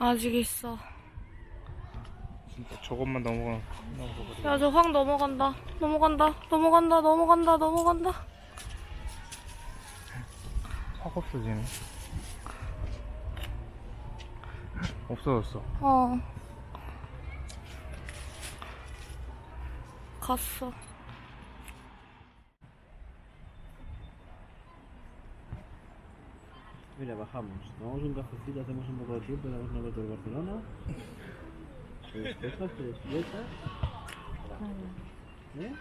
아직 있어. 진짜 저것만 넘어가 야, 저 확 넘어간다. 넘어간다. 넘어간다. 넘어간다. 넘어간다. 확 없어지네 없어졌어 어. 갔어. Mira, bajamos. Tomamos un cafecito, hacemos un poco de tiempo, damos una vuelta de Barcelona. Te despejas, te despiertas. ¿Eh?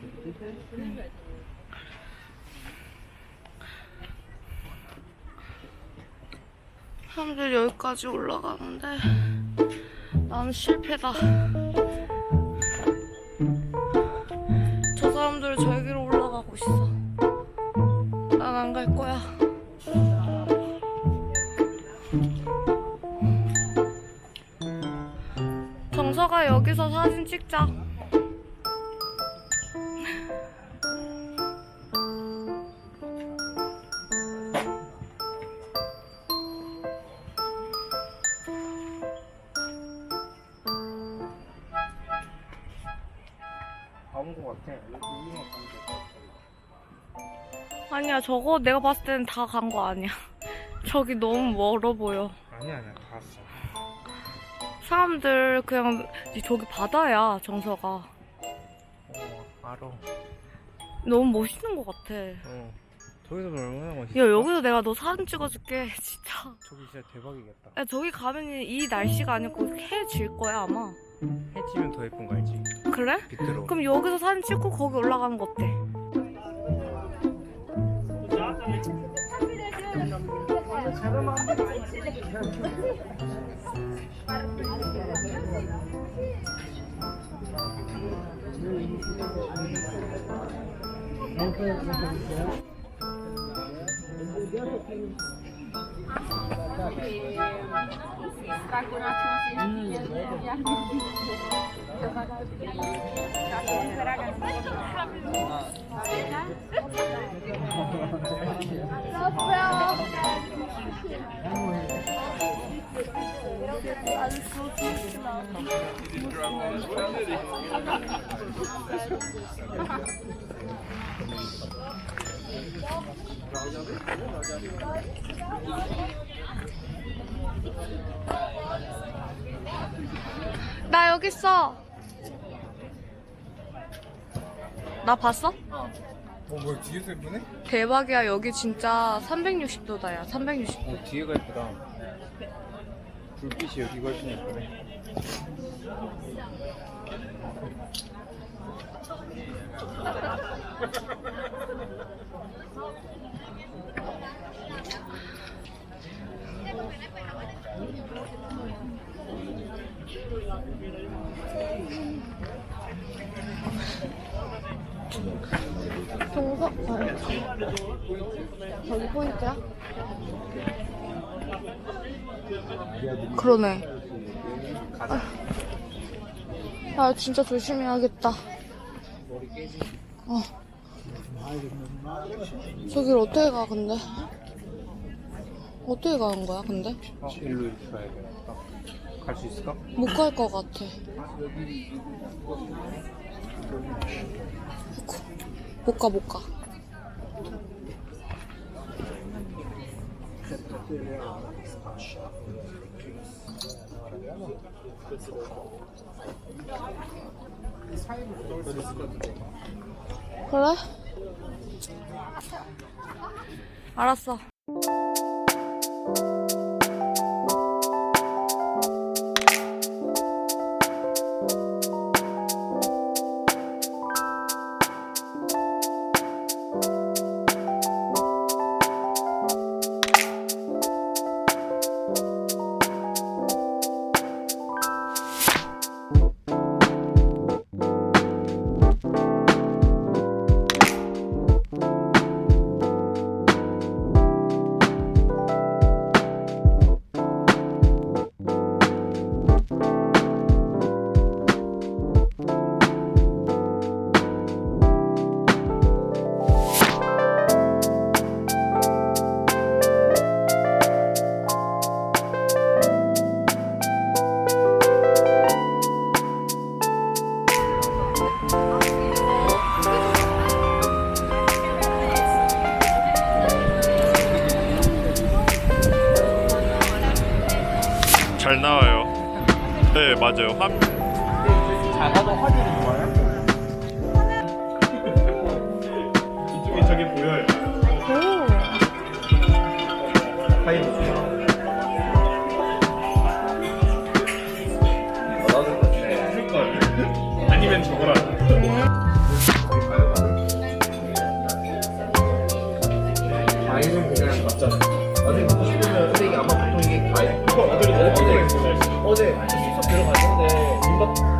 ¿Te apetece? 사람들 여기까지 올라가는데 나는 실패다. 정서가 여기서 사진 찍자. 아니야, 저거 내가 봤을 때는 다 간 거 아니야. 저기 너무 멀어 보여. 아니야 아니야 다 왔어 사람들 그냥 저기 바다야, 정서가. 어 알아 너무 멋있는 것 같아. 어 저기서 얼마나 멋있어 야, 여기서 내가 너 사진 찍어줄게, 진짜. 저기 진짜 대박이겠다 야, 저기 가면 이 날씨가 아니고 해 질 거야, 아마. 해지면 더 예쁜 거 알지? 그래? 빛 들어 그럼 여기서 사진 찍고 거기 올라가는 거 어때? Dobro. 나 여기 있어. 나 봤어? 어 뭐야 뒤에서 예쁘네? 대박이야. 여기 진짜 360도다, 야. 360도. 어 뒤에가 예쁘다 불빛이 여기가 훨씬 예쁘네 정석? 저기 포인트야? 그러네. 아, 아, 진짜 조심해야겠다. 어. 저기를 어떻게 가, 근데? 어떻게 가는 거야, 근데? 어 일로 이렇게 가야 돼 갈 수 있을까? 못 갈 것 같아. 못 가, 못 가. 그래? 알았어. 잘 나와요. 네 맞아요. 화... 작아도 화질이 좋아요. 어제 숙소 들어갔는데 김밥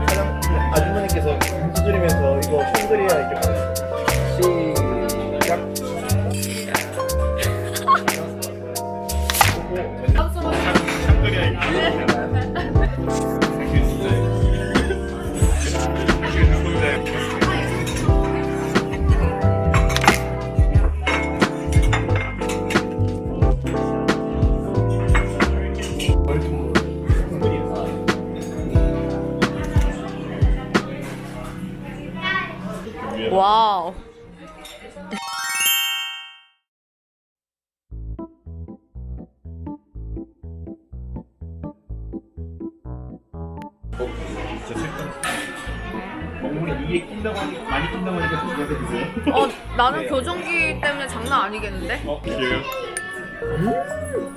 와우. 먹물이 이게 낀다고 하니까 많이 낀다고 하니까 조심해서 드세요. 어, 나는 교정기 때문에 장난 아니겠는데? 어 귀여요.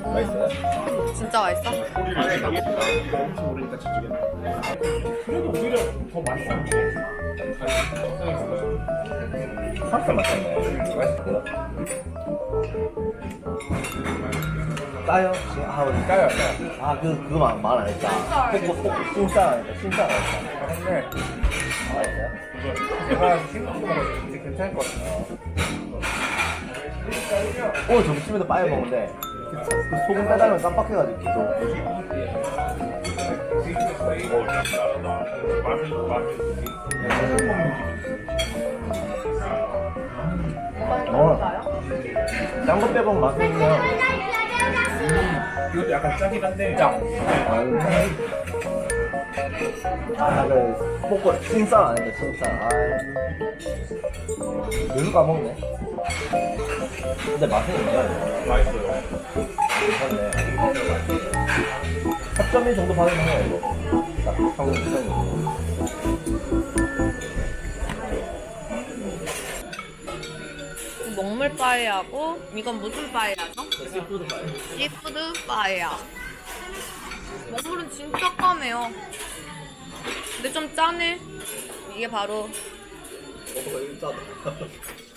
맛있어요? 진짜 맛있어? 소리를 지르겠다. 혹시 모르니까 저쪽에. 그래도 오히려 더 맛있었 파스타 맛있네. 까요? 아, 우리 까요, 까요. 아, 그, 그거 말, 말안 했다. 콩고, 콩고, 콩쌀 안 했다. 콩쌀 안 했다. 근데, 맛있어요? 제가 생각보다 먹었는데 괜찮을 것 같아요. 오늘 점심에도 빠여 먹는데, 그 소금 빼달면 깜빡해가지고 계속. 어. 딴거 빼먹으면 맛있네요. 이것도 약간 짜긴 한데. 짱. 아, 그, 먹고, 안 했네, 칭쌀. 아 계속 까먹네. 근데 맛은 있네. 맛있어요. 괜찮네. 4.1 정도 받으면 해요, 이거. 딱, 평균 평균. 먹물 빠이하고 이건 무슨 빠이야죠? 시푸드 봐요. 시푸드 빠이야. 먹물은 진짜 까매요. 근데 좀 짜네. 이게 바로 이거 짜다.